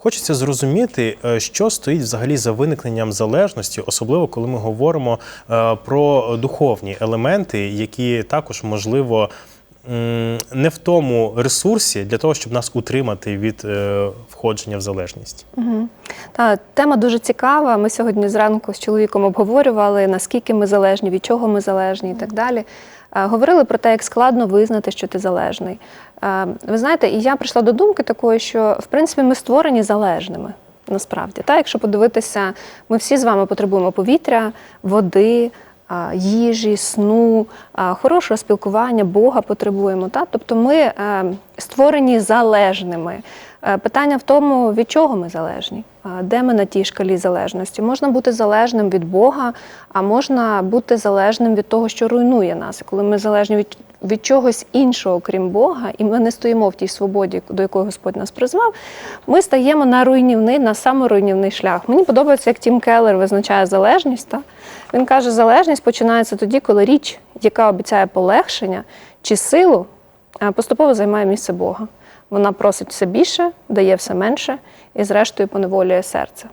Хочеться зрозуміти, е, що стоїть взагалі за виникненням залежності, особливо коли ми говоримо е, про духовні елементи, які також можливо не в тому ресурсі для того, щоб нас утримати від е, входження в залежність. Та тема дуже цікава. Ми сьогодні зранку з чоловіком обговорювали, наскільки ми залежні, від чого ми залежні і так далі. Е, Говорили про те, як складно визнати, що ти залежний. Е, Ви знаєте, і я прийшла до думки такої, що в принципі ми створені залежними. Насправді, так, якщо подивитися, ми всі з вами потребуємо повітря, води, їжі, сну, хорошого спілкування, Бога потребуємо. Так? Тобто ми е, створені залежними. Е, Питання в тому, від чого ми залежні, де ми на тій шкалі залежності. Можна бути залежним від Бога, а можна бути залежним від того, що руйнує нас. Коли ми залежні від, від чогось іншого, крім Бога, і ми не стоїмо в тій свободі, до якої Господь нас призвав, ми стаємо на руйнівний, на саморуйнівний шлях. Мені подобається, як Тім Келлер визначає залежність. Та? Він каже, залежність починається тоді, коли річ, яка обіцяє полегшення чи силу, е, поступово займає місце Бога. Вона просить все більше, дає все менше і, зрештою, поневолює серце.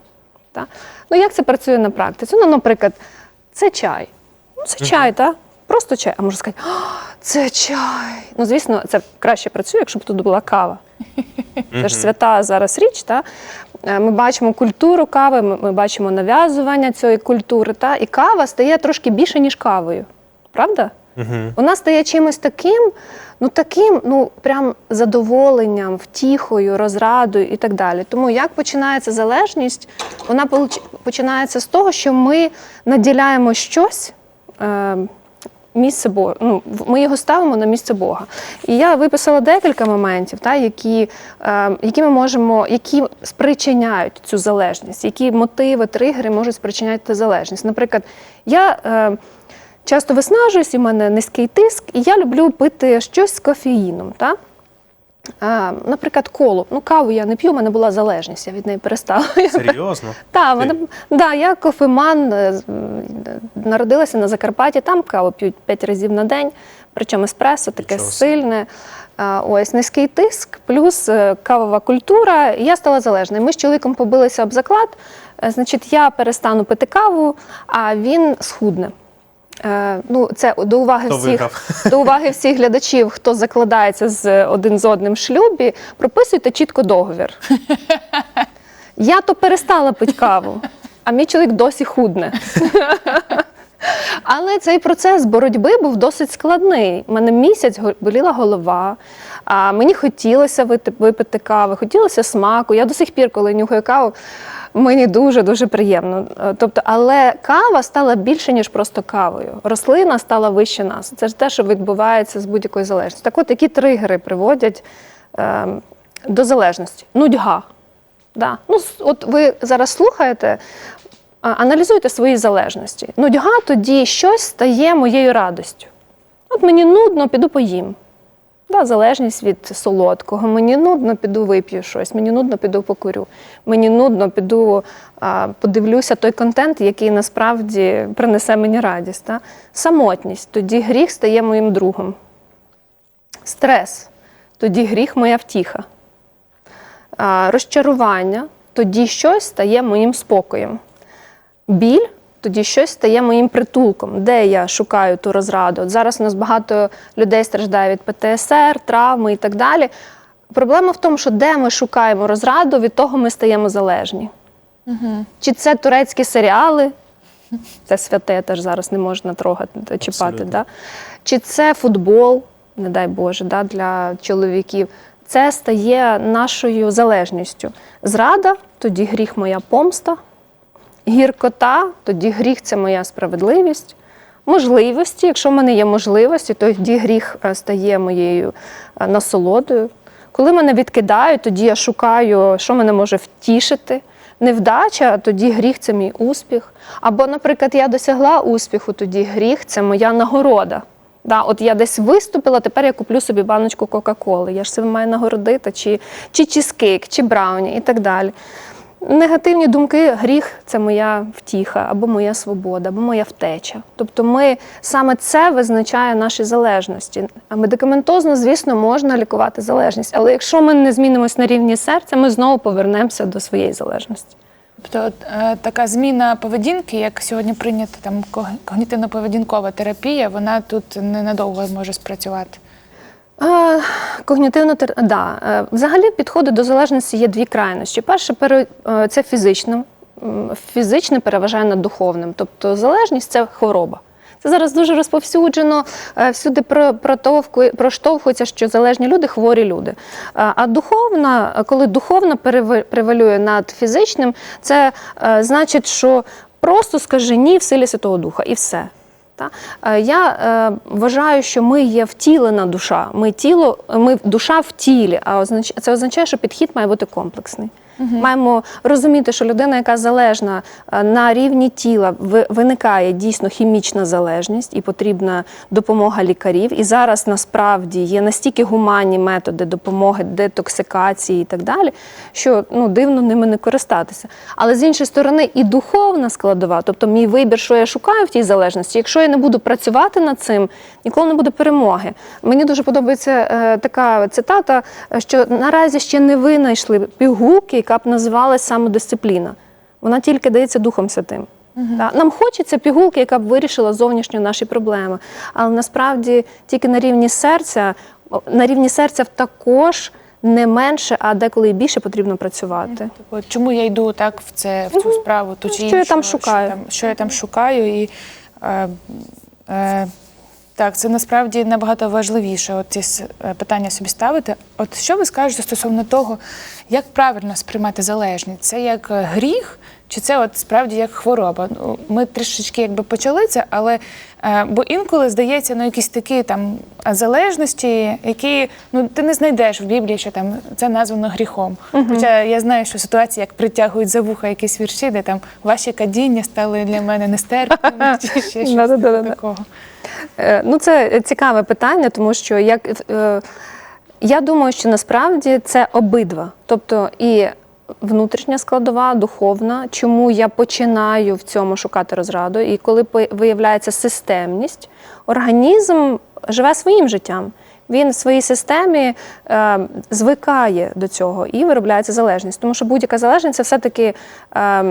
Та? Ну, як це працює на практиці? Ну, наприклад, це чай. Ну, це чай, так? Просто чай. А можна сказати, «А, це чай. Ну, звісно, це краще працює, якщо б тут була кава. Це ж свята зараз річ. Та? Е, Ми бачимо культуру кави, ми, ми бачимо нав'язування цієї культури, та? і кава стає трошки більше, ніж кавою. Правда? Вона стає чимось таким, ну таким, ну прям задоволенням, втіхою, розрадою і так далі. Тому як починається залежність, вона починається з того, що ми наділяємо щось. Е, Місце Бога, ну ми його ставимо на місце Бога. І я виписала декілька моментів, та, які, е, які ми можемо, які спричиняють цю залежність, які мотиви, тригери можуть спричиняти залежність. Наприклад, я е, часто виснажуюсь, у мене низький тиск, і я люблю пити щось з кофеїном. Та? Наприклад, колу. Ну, каву я не п'ю, у мене була залежність, я від неї перестала. Серйозно? Так, мене, да, я кофеман, е, народилася на Закарпатті, там каву п'ють 5 разів на день, причому еспресо таке Нічого сильне. Ось низький тиск, плюс е, кавова культура. І я стала залежною. Ми з чоловіком побилися об заклад. Е, Значить, я перестану пити каву, а він схудне. Е, ну, це до уваги Хто всіх виграв? до уваги всіх глядачів, хто закладається з один з одним в шлюбі, прописуйте чітко договір. Я то перестала пити каву, а мій чоловік досі худне. Але цей процес боротьби був досить складний. У мене місяць боліла голова, а мені хотілося випити кави, хотілося смаку. Я до сих пір, коли нюхаю каву, мені дуже дуже приємно. Е, Тобто, але кава стала більше, ніж просто кавою. Рослина стала вище нас. Це ж те, що відбувається з будь-якою залежністю. Так от, які тригери приводять е, до залежності? Нудьга. Да. Ну, от ви зараз слухаєте, а, аналізуйте свої залежності. Нудьга тоді щось стає моєю радостю. От мені нудно, піду поїм. Да, залежність від солодкого. Мені нудно, піду вип'ю щось, мені нудно, піду покурю. Мені нудно, піду а, подивлюся той контент, який насправді принесе мені радість. Да? Самотність. Тоді гріх стає моїм другом. Стрес. Тоді гріх моя втіха а, розчарування, тоді щось стає моїм спокоєм. Біль, тоді щось стає моїм притулком, де я шукаю ту розраду. От зараз у нас багато людей страждає від ПТСР, травми і так далі. Проблема в тому, що де ми шукаємо розраду, від того ми стаємо залежні. Чи це турецькі серіали? Це святе теж зараз не можна трогати, чіпати. Да? Чи це футбол, не дай Боже, да, для чоловіків. Це стає нашою залежністю. Зрада, тоді гріх моя помста, гіркота, тоді гріх це моя справедливість. Можливості, якщо в мене є можливості, тоді гріх е, стає моєю е, насолодою. Коли мене відкидають, тоді я шукаю, що мене може втішити. Невдача, тоді гріх це мій успіх. Або, наприклад, я досягла успіху, тоді гріх це моя нагорода. Да, от я десь виступила, тепер я куплю собі баночку Кока-Коли. Я ж себе маю нагородити, чи, чи чизкейк, чи брауні і так далі. Негативні думки, гріх це моя втіха, або моя свобода, або моя втеча. Тобто, ми саме це визначає наші залежності. А медикаментозно, звісно, можна лікувати залежність, але якщо ми не змінимось на рівні серця, ми знову повернемося до своєї залежності. Тобто е, така зміна поведінки, як сьогодні прийнята там когнітивно-поведінкова терапія, вона тут ненадовго може спрацювати. Когнітивно да. Е, Взагалі підходи до залежності є дві крайності. Перше, е, це фізично. Фізичне переважає над духовним. Тобто залежність це хвороба. Це зараз дуже розповсюджено, е, всюди проштовхується, що залежні люди хворі люди. А духовна, коли духовна превалює над фізичним, це значить, що просто скажи ні в силі Святого Духа і все. Та? Е, Я е, вважаю, що ми є втілена душа. Ми тіло, ми душа в тілі. А це означає, що підхід має бути комплексний. Маємо розуміти, що людина, яка залежна е, на рівні тіла, ви- виникає дійсно хімічна залежність і потрібна допомога лікарів. І зараз насправді є настільки гуманні методи допомоги, детоксикації і так далі, що ну дивно ними не користатися. Але з іншої сторони, і духовна складова, тобто мій вибір, що я шукаю в тій залежності. Якщо я не буду працювати над цим, ніколи не буде перемоги. Мені дуже подобається е, така цитата, що наразі ще не винайшли пігулки, яка б називалась самодисципліна. Вона тільки дається Духом Святим. Та, Нам хочеться пігулки, яка б вирішила зовнішньо наші проблеми. Але насправді тільки на рівні серця, на рівні серця також не менше, а деколи і більше потрібно працювати. От чому я йду так в це в цю справу, ту чи Що я там шукаю? Що, там, що я там шукаю, і е, е, так, це насправді набагато важливіше. От ці е, питання собі ставити. От що ви скажете стосовно того, як правильно сприймати залежність? Це як е, гріх, чи це от справді як хвороба? Ну, Ми трішечки якби почали це, але е, бо інколи здається, ну якісь такі там залежності, які ну ти не знайдеш в Біблії, що там це названо гріхом. Хоча я знаю, що ситуації, як притягують за вуха якісь вірші, де там ваші кадіння стали для мене нестерпними, чи ще щось такого. Е, Ну, це цікаве питання, тому що як я думаю, що насправді це обидва. Тобто і внутрішня складова, духовна, чому я починаю в цьому шукати розраду. І коли виявляється системність, організм живе своїм життям. Він в своїй системі е, звикає до цього і виробляється залежність. Тому що будь-яка залежність це все-таки е,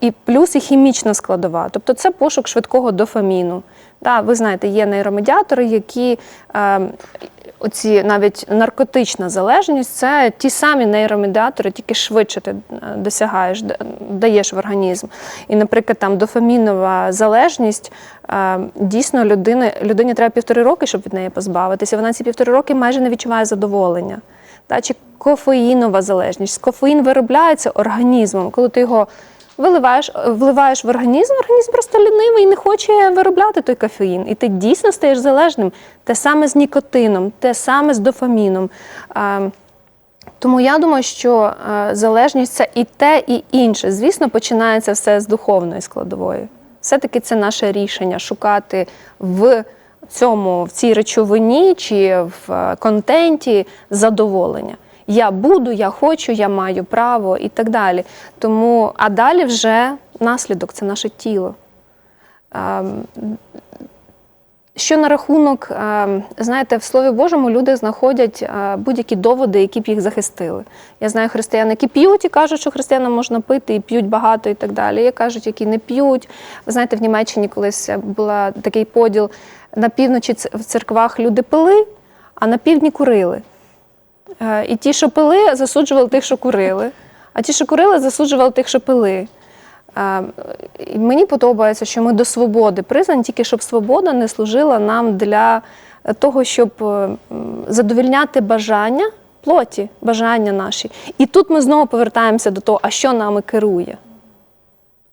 і плюс і хімічна складова. Тобто це пошук швидкого дофаміну. Да, ви знаєте, є нейромедіатори, які е, оці навіть наркотична залежність це ті самі нейромедіатори, тільки швидше ти е, досягаєш, даєш в організм. І, наприклад, там дофамінова залежність е, дійсно людини, людині треба півтори роки, щоб від неї позбавитися. Вона ці півтори роки майже не відчуває задоволення. Та, чи кофеїнова залежність. Кофеїн виробляється організмом, коли ти його виливаєш, вливаєш в організм, організм просто лінивий і не хоче виробляти той кофеїн. І ти дійсно стаєш залежним. Те саме з нікотином, те саме з дофаміном. Тому я думаю, що е, залежність це і те, і інше. Звісно, починається все з духовної складової. Все-таки це наше рішення шукати в цьому, в цій речовині чи в е, контенті задоволення. Я буду, я хочу, я маю право і так далі. Тому, а далі вже наслідок це наше тіло. Ем, що на рахунок, е, знаєте, в Слові Божому люди знаходять е, будь-які доводи, які б їх захистили. Я знаю християн, які п'ють і кажуть, що християнам можна пити, і п'ють багато і так далі. Є кажуть, які не п'ють. Ви знаєте, в Німеччині колись був такий поділ на півночі в церквах люди пили, а на півдні курили. Е, І ті, що пили, засуджували тих, що курили, а ті, що курили, засуджували тих, що пили. Е, і Мені подобається, що ми до свободи признані, тільки щоб свобода не служила нам для того, щоб е, задовільняти бажання плоті, бажання наші. І тут ми знову повертаємося до того, а що нами керує.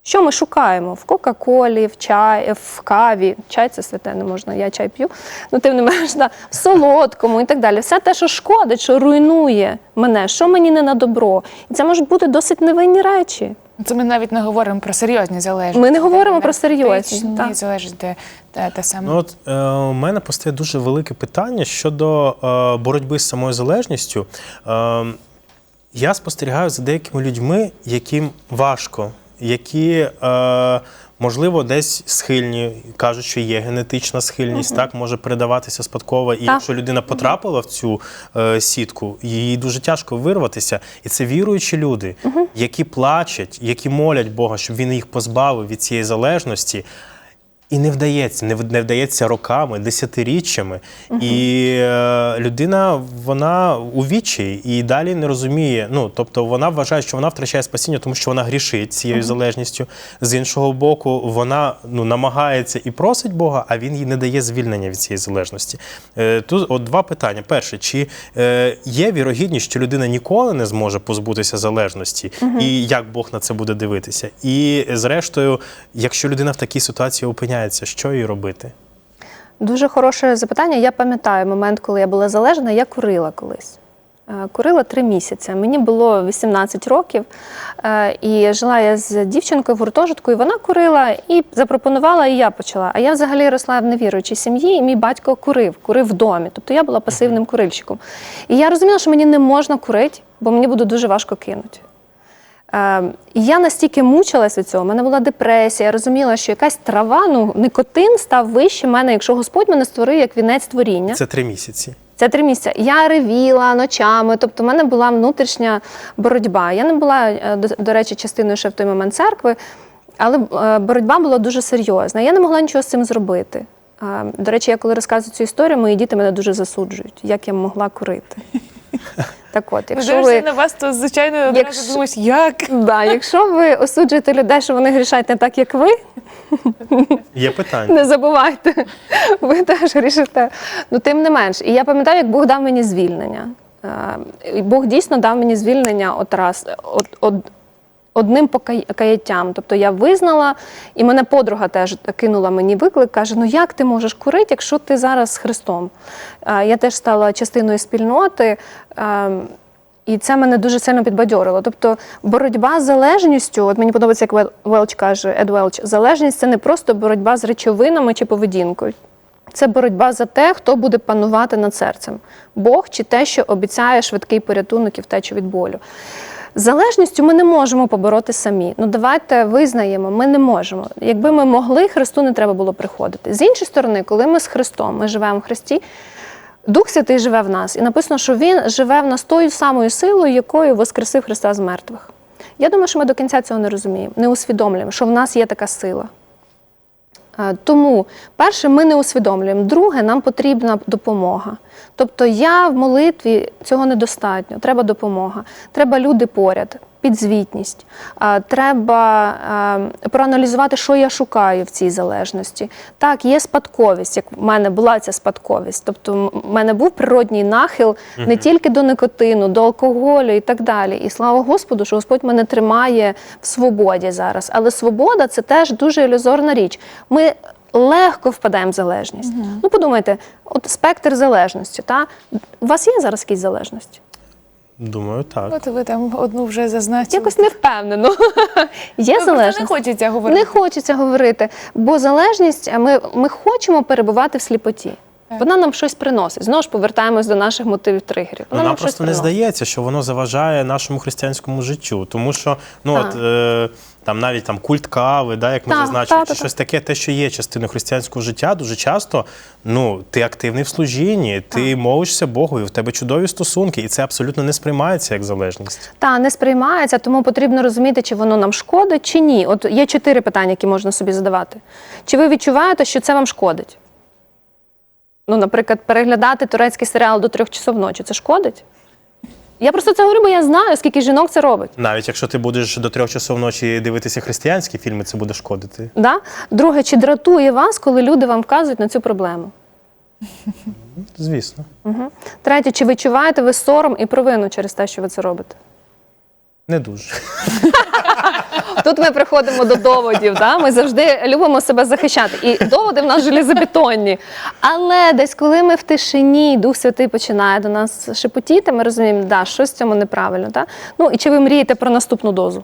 Що ми шукаємо в Кока-Колі, в чай, в каві. Чай це святе не можна, я чай п'ю. Ну, тим не менш, да, в солодкому і так далі. Все те, що шкодить, що руйнує мене, що мені не на добро. І це можуть бути досить невинні речі. Це ми навіть не говоримо про серйозні залежності. Ми не говоримо про серйозні, так. залежність, де те, те саме. Ну от е, у мене постає дуже велике питання щодо е, боротьби з самою залежністю. Е, Я спостерігаю за деякими людьми, яким важко, які, е, можливо, десь схильні, кажуть, що є генетична схильність, так може передаватися спадково. І Так. якщо людина потрапила в цю е, сітку, їй дуже тяжко вирватися. І це віруючі люди, які плачуть, які молять Бога, щоб він їх позбавив від цієї залежності. І не вдається, не, не вдається роками, десятиріччями. І е, людина вона у вічі і далі не розуміє. Ну тобто вона вважає, що вона втрачає спасіння, тому що вона грішить цією залежністю. З іншого боку, вона ну намагається і просить Бога, а він їй не дає звільнення від цієї залежності. Е, тут от два питання: перше, чи е, є вірогідність, що людина ніколи не зможе позбутися залежності, і як Бог на це буде дивитися? І зрештою, якщо людина в такій ситуації опиняється, що їй робити? Дуже хороше запитання. Я пам'ятаю момент, коли я була залежна, я курила колись. Е, Курила три місяці. Мені було 18 років, е, і жила я з дівчинкою в гуртожитку, і вона курила і запропонувала, і я почала. А я взагалі росла в невіруючій сім'ї, і мій батько курив, курив в домі. Тобто я була пасивним курильщиком. І я розуміла, що мені не можна курити, бо мені буде дуже важко кинути. І я настільки мучилась від цього, у мене була депресія, я розуміла, що якась трава, ну никотин став вище мене, якщо Господь мене створив як вінець творіння. Це три місяці. Це три місяці. Я ревіла ночами, тобто в мене була внутрішня боротьба. Я не була, е, до, до речі, частиною ще в той момент церкви, але е, боротьба була дуже серйозна. Я не могла нічого з цим зробити. Е, До речі, я коли розказую цю історію, мої діти мене дуже засуджують, як я могла курити. Так от, якщо ви. на вас, то звичайно одразу Якщо- думаєш, як? Да, якщо ви осуджуєте людей, що вони грішать не так, як ви, Є питання. не забувайте, ви теж грішите. Ну, тим не менш. І я пам'ятаю, як Бог дав мені звільнення. Е, Бог дійсно дав мені звільнення от раз, от, от, одним покай- каяттям. Тобто я визнала, і мене подруга теж кинула мені виклик, каже: ну як ти можеш курити, якщо ти зараз з Христом? Я теж стала частиною спільноти. І це мене дуже сильно підбадьорило. Тобто боротьба з залежністю, от мені подобається, як Велч каже, Ед Велч, залежність це не просто боротьба з речовинами чи поведінкою. Це боротьба за те, хто буде панувати над серцем. Бог чи те, що обіцяє швидкий порятунок і втечу від болю. Залежністю ми не можемо побороти самі. Ну давайте визнаємо, ми не можемо. Якби ми могли, Христу не треба було приходити. З іншої сторони, коли ми з Христом, ми живемо в Христі, Дух Святий живе в нас, і написано, що Він живе в нас тою самою силою, якою воскресив Христа з мертвих. Я думаю, що ми до кінця цього не розуміємо, не усвідомлюємо, що в нас є така сила. Е, Тому, перше, ми не усвідомлюємо. Друге, нам потрібна допомога. Тобто я в молитві цього недостатньо. Треба допомога. Треба люди поряд, підзвітність. Треба проаналізувати, що я шукаю в цій залежності. Так, є спадковість, як в мене була ця спадковість. Тобто, в мене був природній нахил не тільки до никотину, до алкоголю і так далі. І слава Господу, що Господь мене тримає в свободі зараз. Але свобода це теж дуже ілюзорна річ. Ми легко впадаємо в залежність. Ну, подумайте, от спектр залежності. Та? У вас є зараз якісь залежності? Думаю, так. От ви там одну вже зазначили. Якось не впевнено. Є Ну, залежність. не хочеться говорити. Не хочеться говорити, бо залежність, ми, ми хочемо перебувати в сліпоті. Вона нам щось приносить. Знову ж повертаємось до наших мотивів тригерів. Вона, Вона нам просто не приносить. здається, що воно заважає нашому християнському життю. Тому що ну Так. от е, там навіть там культ кави, да, як ми Так, зазначили, чи так, щось таке, те, що є частиною християнського життя, дуже часто ну ти активний в служінні, ти молишся Богу, і в тебе чудові стосунки, і це абсолютно не сприймається як залежність. Та не сприймається, тому потрібно розуміти, чи воно нам шкодить, чи ні. От є чотири питання, які можна собі задавати. Чи ви відчуваєте, що це вам шкодить? Ну, наприклад, переглядати турецький серіал до трьох часов ночі це шкодить? Я просто це говорю, бо я знаю, скільки жінок це робить. Навіть якщо ти будеш до трьох часов ночі дивитися християнські фільми, це буде шкодити. Да? Друге, чи дратує вас, коли люди вам вказують на цю проблему? Звісно, Угу. Третє, чи відчуваєте ви сором і провину через те, що ви це робите? Не дуже. Тут ми приходимо до доводів. Да? Ми завжди любимо себе захищати. І доводи в нас железобетонні. Але десь, коли ми в тишині, Дух Святий починає до нас шепотіти, ми розуміємо, да, щось в цьому неправильно. Да? Ну і чи ви мрієте про наступну дозу?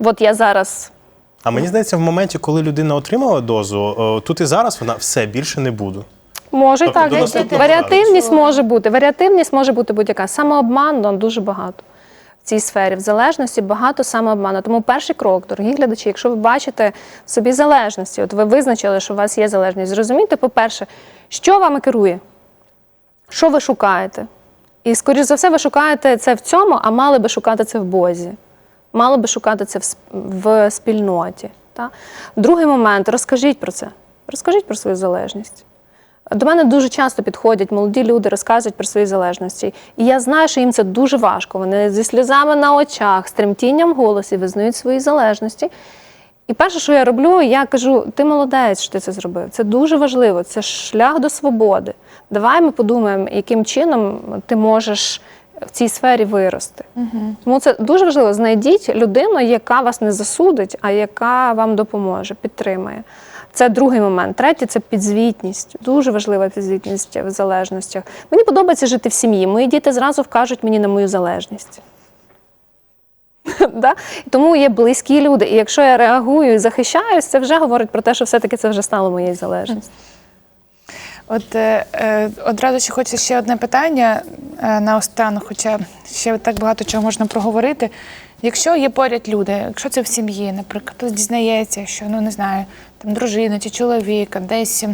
От я зараз. А мені здається, в моменті, коли людина отримала дозу, о, тут і зараз вона все більше не буду. Може Тобто так. Варіативність може бути. Варіативність може бути будь-яка. Самообман ну, дуже багато. Цій сфері, в залежності багато самообману. Тому перший крок, дорогі глядачі, якщо ви бачите собі залежності, от ви визначили, що у вас є залежність, зрозумійте, по-перше, що вами керує, що ви шукаєте. І, скоріш за все, ви шукаєте це в цьому, а мали би шукати це в Бозі. Мали би шукати це в спільноті. Та? Другий момент розкажіть про це. Розкажіть про свою залежність. До мене дуже часто підходять молоді люди, розказують про свої залежності. І я знаю, що їм це дуже важко. Вони зі сльозами на очах, з тремтінням в голосі визнають свої залежності. І перше, що я роблю, я кажу: ти молодець, що ти це зробив. Це дуже важливо, це шлях до свободи. Давай ми подумаємо, яким чином ти можеш в цій сфері вирости. Тому це дуже важливо. Знайдіть людину, яка вас не засудить, а яка вам допоможе, підтримає. Це другий момент. Третє це підзвітність. Дуже важлива підзвітність в залежностях. Мені подобається жити в сім'ї. Мої діти зразу вкажуть мені на мою залежність. Да? Тому є близькі люди. І якщо я реагую і захищаюсь, це вже говорить про те, що все-таки це вже стало моєю залежністю. От е, е, одразу ще хочеться ще одне питання е, наостанок, хоча ще так багато чого можна проговорити. Якщо є поряд люди, якщо це в сім'ї, наприклад, хтось дізнається, що ну не знаю, там дружина чи чоловіка десь.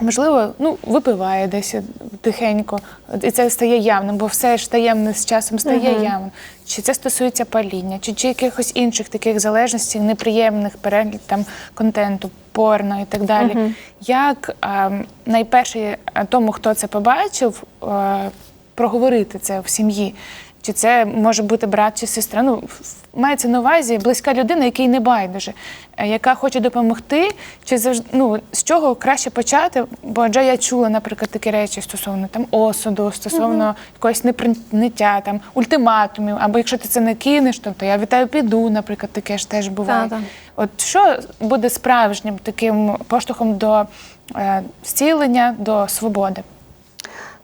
Можливо, ну випиває десь тихенько, і це стає явним, бо все ж таємне з часом стає явним. Чи це стосується паління, чи, чи якихось інших таких залежностей, неприємних перегляд там контенту, порно і так далі. Як е, найперше тому, хто це побачив, е, проговорити це в сім'ї? Чи це може бути брат чи сестра? Ну, мається на увазі близька людина, якій не байдуже, е, яка хоче допомогти, чи завжди ну, з чого краще почати? Бо адже я чула, наприклад, такі речі стосовно там осуду, стосовно якогось неприйняття, там ультиматумів, або якщо ти це не кинеш, то, то я тебе піду, наприклад, таке ж теж буває. Та-та. От що буде справжнім таким поштовхом до е, зцілення, до свободи?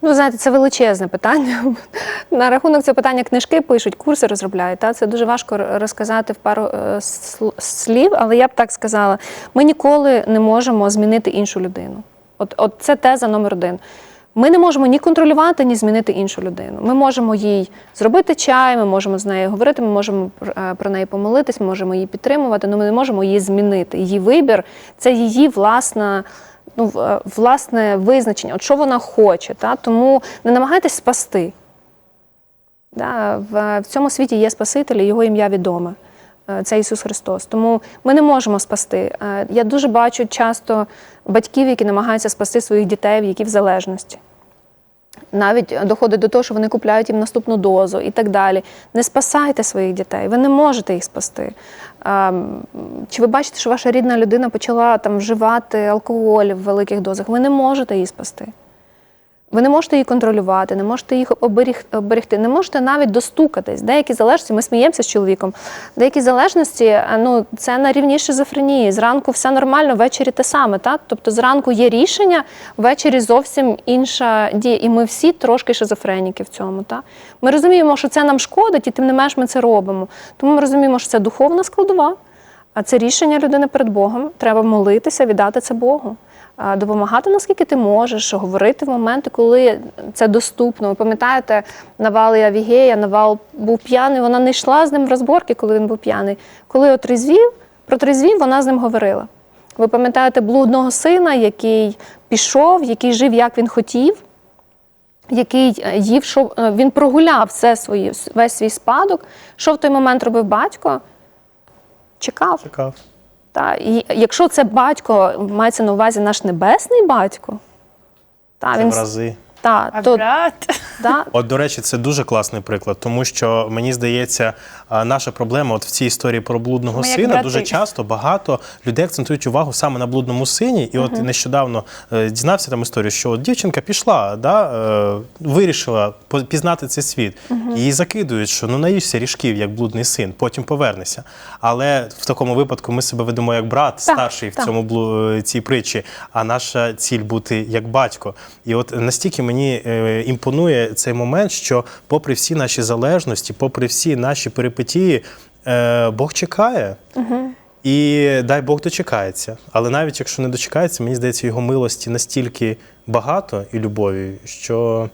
Ну, знаєте, це величезне питання. На рахунок цього питання книжки пишуть, курси розробляють. Та? Це дуже важко розказати в пару е, слів, але я б так сказала: ми ніколи не можемо змінити іншу людину. От, от це теза номер один. Ми не можемо ні контролювати, ні змінити іншу людину. Ми можемо їй зробити чай, ми можемо з нею говорити, ми можемо е, про неї помолитись, ми можемо її підтримувати, але ми не можемо її змінити. Її вибір це її власна ну, е, власне визначення, от що вона хоче. Та? Тому не намагайтесь спасти. Да? В, в цьому світі є Спаситель, і його ім'я відоме. Е, Це Ісус Христос. Тому ми не можемо спасти. Е, Я дуже бачу часто батьків, які намагаються спасти своїх дітей, які в залежності. Навіть доходить до того, що вони купляють їм наступну дозу і так далі. Не спасайте своїх дітей, ви не можете їх спасти. Чи ви бачите, що ваша рідна людина почала там вживати алкоголь в великих дозах? Ви не можете її спасти. Ви не можете її контролювати, не можете їх оберегти, не можете навіть достукатись. Деякі залежності, ми сміємося з чоловіком. Деякі залежності, е, ну це на рівні шизофренії. Зранку все нормально, ввечері те саме. Так? Тобто зранку є рішення, ввечері зовсім інша дія. І ми всі трошки шизофреніки в цьому. Так? Ми розуміємо, що це нам шкодить, і тим не менш ми це робимо. Тому ми розуміємо, що це духовна складова. А це рішення людини перед Богом. Треба молитися, віддати це Богу. А, Допомагати наскільки ти можеш, говорити в моменти, коли це доступно. Ви пам'ятаєте, Навал і Авігея, Навал був п'яний, вона не йшла з ним в розборки, коли він був п'яний. Коли отрезвів, протрезвів, вона з ним говорила. Ви пам'ятаєте блудного сина, який пішов, який жив, як він хотів, який е, їв, що е, він прогуляв все свої, весь свій спадок. Що в той момент робив батько? Чекав. Чекав. Та, і якщо це батько, мається на увазі наш небесний батько, та, Це він, в рази. Та, А то, брат? та, От, до речі, це дуже класний приклад, тому що мені здається, наша проблема от в цій історії про блудного Ми сина дуже часто багато людей акцентують увагу саме на блудному сині. І от нещодавно е, дізнався там історію, що от дівчинка пішла, да, е, вирішила пізнати цей світ. Її закидують, що ну наїшся ріжків, як блудний син, потім повернешся. Але в такому випадку ми себе ведемо як брат старший в цьому цій притчі, а наша ціль бути як батько. І от настільки мені е, імпонує цей момент, що попри всі наші залежності, попри всі наші перипетії, е, Бог чекає. І дай Бог дочекається. Але навіть якщо не дочекається, мені здається, його милості настільки багато і любові, що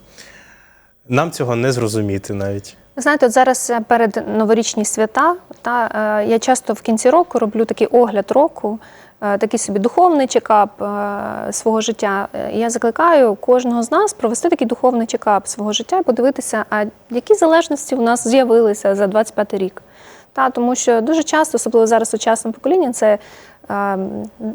нам цього не зрозуміти навіть. Ви Знаєте, от зараз е, перед новорічні свята та е, я часто в кінці року роблю такий огляд року, такий собі духовний чекап е, свого життя. Е, Я закликаю кожного з нас провести такий духовний чекап свого життя і подивитися, а які залежності у нас з'явилися за 25 рік. Та, тому що дуже часто, особливо зараз сучасному поколінні, це е,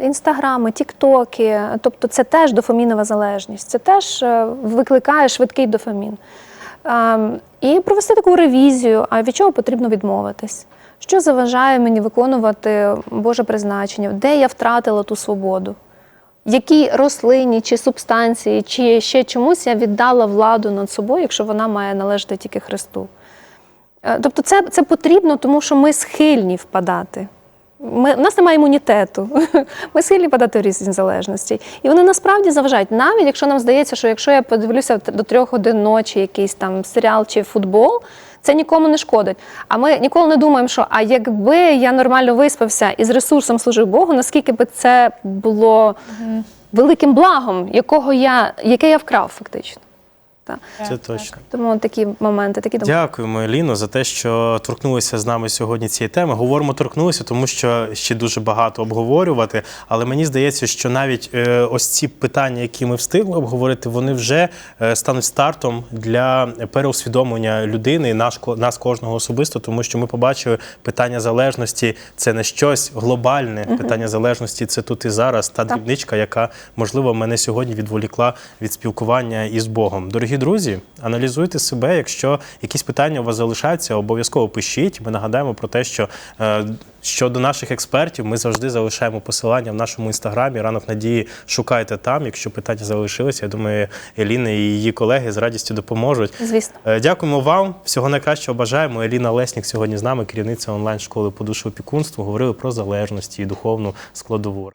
інстаграми, тіктоки, тобто це теж дофамінова залежність, це теж е, викликає швидкий дофамін. Ем, І провести таку ревізію, а від чого потрібно відмовитись. Що заважає мені виконувати Боже призначення, де я втратила ту свободу? Які рослині чи субстанції, чи ще чомусь я віддала владу над собою, якщо вона має належати тільки Христу? Е, Тобто це, це потрібно, тому що ми схильні впадати. Ми, у нас немає імунітету. Ми схильні впадати в різні залежності. І вони насправді заважають. Навіть якщо нам здається, що якщо я подивлюся до трьох годин ночі якийсь там серіал чи футбол, це нікому не шкодить. А ми ніколи не думаємо, що а якби я нормально виспався і з ресурсом служив Богу, наскільки би це було великим благом, якого я, яке я вкрав фактично. Так. Це Так, точно. Тому такі моменти, такі думки. Дякуємо, Еліно, за те, що торкнулися з нами сьогодні цієї теми. Говоримо торкнулися, тому що ще дуже багато обговорювати. Але мені здається, що навіть е, ось ці питання, які ми встигли обговорити, вони вже е, стануть стартом для переусвідомлення людини, наш ко- нас кожного особисто, тому що ми побачили питання залежності це не щось глобальне. Питання залежності це тут і зараз. Та Так. дрібничка, яка можливо мене сьогодні відволікла від спілкування із Богом. Дорогі друзі, аналізуйте себе. Якщо якісь питання у вас залишаються, обов'язково пишіть. Ми нагадаємо про те, що е, щодо наших експертів, ми завжди залишаємо посилання в нашому інстаграмі. Ранок надії шукайте там. Якщо питання залишилися, я думаю, Еліна і її колеги з радістю допоможуть. Звісно. Е, Дякуємо вам. Всього найкращого бажаємо. Еліна Леснік сьогодні з нами, керівниця онлайн школи по душопікунству. Говорили про залежності і духовну складову.